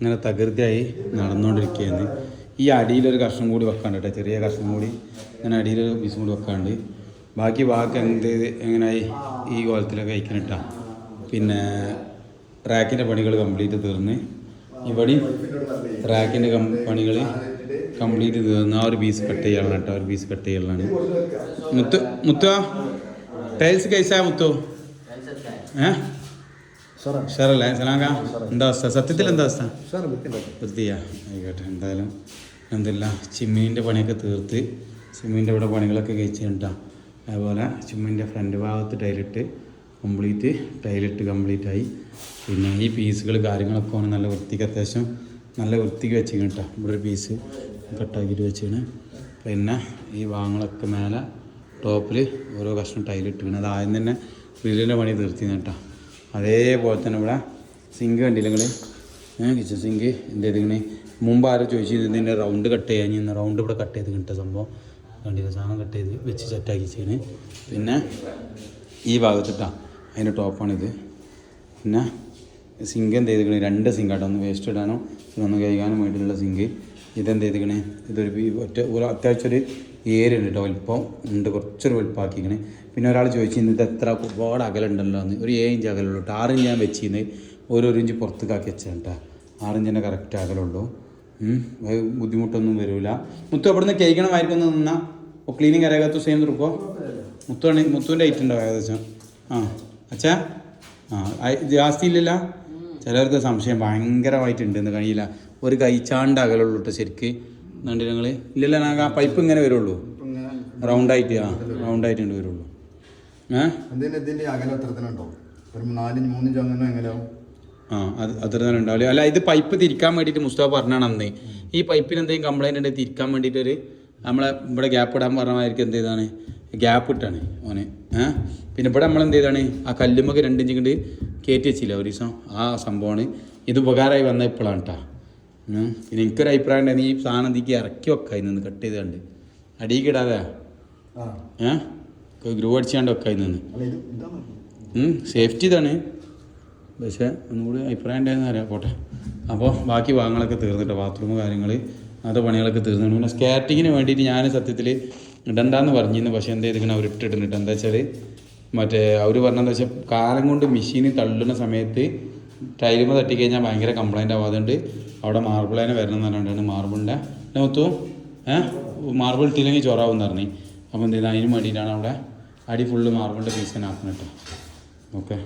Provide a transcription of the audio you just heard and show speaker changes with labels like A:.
A: ഇങ്ങനെ തകൃതിയായി നടന്നുകൊണ്ടിരിക്കുകയാണ്. ഈ അടിയിലൊരു കഷ്ണം കൂടി വെക്കാണ്ട് കേട്ടോ ചെറിയ കഷ്ണം കൂടി ഇങ്ങനെ അടിയിലൊരു പീസും കൂടി വെക്കാണ്ട്. ബാക്കി ബാക്കി എന്ത് എങ്ങനെയായി ഈ കോലത്തിലൊക്കെ കഴിക്കണിട്ടാ പിന്നെ ട്രാക്കിന്റെ പണികൾ കംപ്ലീറ്റ് തീർന്ന്. ഇവിടെ ട്രാക്കിന്റെ പണികൾ കംപ്ലീറ്റ് തീർന്ന്. ആ ഒരു പീസ് കട്ട് ചെയ്യണം കേട്ടോ ഒരു പീസ് കട്ട് ചെയ്യലാണ്. മുത്തു മുത്തോ ടൈൽസ് കൈസാ മുത്തു? ഏ? ഷറല്ലേ സലാങ്ക എന്താ അവസ്ഥ? സത്യത്തിൽ എന്താ അവസ്ഥ? വൃത്തിയാ. ആയിക്കോട്ടെ. എന്തായാലും എന്തില്ല ചിമ്മീന്റെ പണിയൊക്കെ തീർത്ത് ചിമ്മീന്റെ ഇവിടെ പണികളൊക്കെ കഴിച്ചിട്ടാ അതുപോലെ ചിമ്മീന്റെ ഫ്രണ്ട് ഭാഗത്ത് ടൈലിട്ട് കംപ്ലീറ്റ് ടൈലിട്ട് കംപ്ലീറ്റ് ആയി. പിന്നെ ഈ പീസുകൾ കാര്യങ്ങളൊക്കെ ആണ് നല്ല വൃത്തിക്ക് അത്യാവശ്യം നല്ല വൃത്തിക്ക് വെച്ചിരിക്കണം കേട്ടോ ഇവിടെ ഒരു പീസ് കട്ടാക്കിയിട്ട് വെച്ചാണ് പിന്നെ ഈ ഭാഗങ്ങളൊക്കെ മേലെ ടോപ്പിൽ ഓരോ കഷ്ണം ടൈലിട്ടിരിക്കണം അത് ആദ്യം തന്നെ ഗ്രില്ലിന്റെ പണി തീർത്തിന്ന് കേട്ടോ അതേപോലെ തന്നെ ഇവിടെ സിങ്ക് കണ്ടില്ല നിങ്ങൾ കിച്ചൺ സിങ്ക് എന്ത് ചെയ്തിങ്ങനെ മുമ്പ് ആരോ ചോദിച്ചു ഇതിന്റെ റൗണ്ട് കട്ട് ചെയ്യാൻ ഇന്ന് റൗണ്ട് ഇവിടെ കട്ട് ചെയ്ത് കിട്ടുന്ന സംഭവം. കണ്ടില്ല? സാധനം കട്ട് ചെയ്ത് വെച്ച് സെറ്റാക്കി ചെയ്യണ് പിന്നെ ഈ ഭാഗത്തിട്ടാ. അതിന്റെ ടോപ്പാണിത് പിന്നെ സിങ്ക് എന്ത് ചെയ്തിക്കണേ രണ്ട് സിങ്ക് ആട്ടോ. ഒന്ന് വേസ്റ്റ് ഇടാനോ ഒന്ന് കഴുകാനും വേണ്ടിയിട്ടുള്ള സിങ്ക് ഇതെന്ത് ചെയ്തിക്കണേ ഇതൊരു ഒറ്റ ഒരു അത്യാവശ്യം ഒരു ഏരിയ ഉണ്ട് കേട്ടോ. വലിപ്പം ഉണ്ട്. കുറച്ചൊരു വലിപ്പമാക്കിക്കണേ പിന്നെ ഒരാൾ ചോദിച്ചു ഇത് എത്ര ഒരുപാട് അകലുണ്ടല്ലോ എന്ന്. ഒരു ഏഴ് ഇഞ്ച് അകലുള്ളൂ കേട്ടോ. ആറ് ഞാൻ വെച്ചിരുന്നത്. ഓരോരോ ഇഞ്ച് പുറത്തേക്കാക്കി വെച്ചാൽ കേട്ടോ. ആറ് ഇഞ്ചിന്റെ കറക്റ്റ് അകലുള്ളൂ. ബുദ്ധിമുട്ടൊന്നും വരില്ല മുത്തു അവിടുന്ന് കേൾക്കണമായിരിക്കും ഒന്ന് നിന്നാ. ഓ ക്ലീനിങ് അറിയാത്ത സെയിം തുറക്കോ മുത്തുവാണ് മുത്തുവിന്റെ ഐറ്റുണ്ടോ ഏകദേശം? ആ. അച്ഛാ. ആ. ജാസ്തി ഇല്ലല്ല ചിലർക്ക് സംശയം ഭയങ്കരമായിട്ടുണ്ട് എന്ന് കഴിയില്ല ഒരു കൈച്ചാണ്ട് അകലുള്ളൂ കേട്ടോ ശരിക്ക്. എന്നുണ്ട് ഞങ്ങൾ ഇല്ലല്ല ഞങ്ങൾക്ക് ആ പൈപ്പ് ഇങ്ങനെ വരുള്ളൂ. റൗണ്ടായിട്ട് ആ റൗണ്ടായിട്ടുണ്ട് വരുള്ളൂ. ആ അത് അത്ര തന്നെ ഉണ്ടാവില്ല? അല്ല ഇത് പൈപ്പ് തിരിക്കാൻ വേണ്ടിയിട്ട് മുസ്തഫ പറഞ്ഞാണ് അന്ന്. ഈ പൈപ്പിന് എന്തെങ്കിലും കംപ്ലൈന്റ് ഉണ്ടെങ്കിൽ തിരിക്കാൻ വേണ്ടിയിട്ട് ഒരു നമ്മളെ ഇവിടെ ഗ്യാപ്പ് ഇടാൻ പറഞ്ഞമായിരിക്കും എന്ത് ചെയ്താണ്? ഗ്യാപ്പ് ഇട്ടാണ് ഓന്. ഏഹ് പിന്നെ ഇവിടെ നമ്മൾ എന്ത് ചെയ്താണ്? ആ കല്ലുമൊക്കെ രണ്ടിഞ്ച് കൊണ്ട് കയറ്റി വെച്ചില്ല ഒരു ദിവസം. ആ സംഭവമാണ്. ഇത് ഉപകാരമായി വന്ന ഇപ്പോഴാണ് കേട്ടോ പിന്നെ എനിക്കൊരു അഭിപ്രായം ഉണ്ടായിരുന്നു ഈ സാധനം ഇതിക്ക് ഇറക്കി വെക്കാം. നിന്ന് കട്ട് ചെയ്ത് കണ്ട്. അടിയിക്ക് ഇടാതെ ഏഹ് ഗ്രൂ അടിച്ചാണ്ട് വെക്കാം നിന്ന്.
B: ഇതാണ്
A: സേഫ്റ്റി ഇതാണ്. പക്ഷേ ഒന്നുകൂടി അഭിപ്രായം ഉണ്ടായിരുന്നു അറിയാം. പോട്ടെ. അപ്പോൾ ബാക്കി ഭാഗങ്ങളൊക്കെ തീർന്നിട്ട് ബാത്റൂം കാര്യങ്ങൾ അങ്ങനത്തെ പണികളൊക്കെ തീർന്നിട്ട് പിന്നെ സ്കാറ്റിങ്ങിന് വേണ്ടിയിട്ട് ഞാൻ സത്യത്തിൽ ഇടണ്ടെന്ന് പറഞ്ഞിരുന്നു. പക്ഷേ എന്താ ഇതിങ്ങനെ അവർ ഇട്ടിട്ടുണ്ട് എന്താ വെച്ചാൽ മറ്റേ അവർ പറഞ്ഞതെന്ന് വെച്ചാൽ കാലം കൊണ്ട് മെഷീന് തള്ളുന്ന സമയത്ത് ടൈലുമ തട്ടിക്കഴിഞ്ഞാൽ ഭയങ്കര കംപ്ലൈന്റ് ആവാതുണ്ട് അവിടെ അവിടെ മാർബിളേനെ വരണം എന്ന് പറഞ്ഞിട്ടാണ് മാർബിളിന്റെ നോത്തു ഏഹ് മാർബിൾ ഇട്ടില്ലെങ്കിൽ ചൊറാവും പറഞ്ഞു. അപ്പോൾ എന്ത് അതിന് വേണ്ടിയിട്ടാണ് അവിടെ അടി ഫുള്ള് മാർബിളിന്റെ പീസ് തന്നെ കേട്ടോ. ഓക്കെ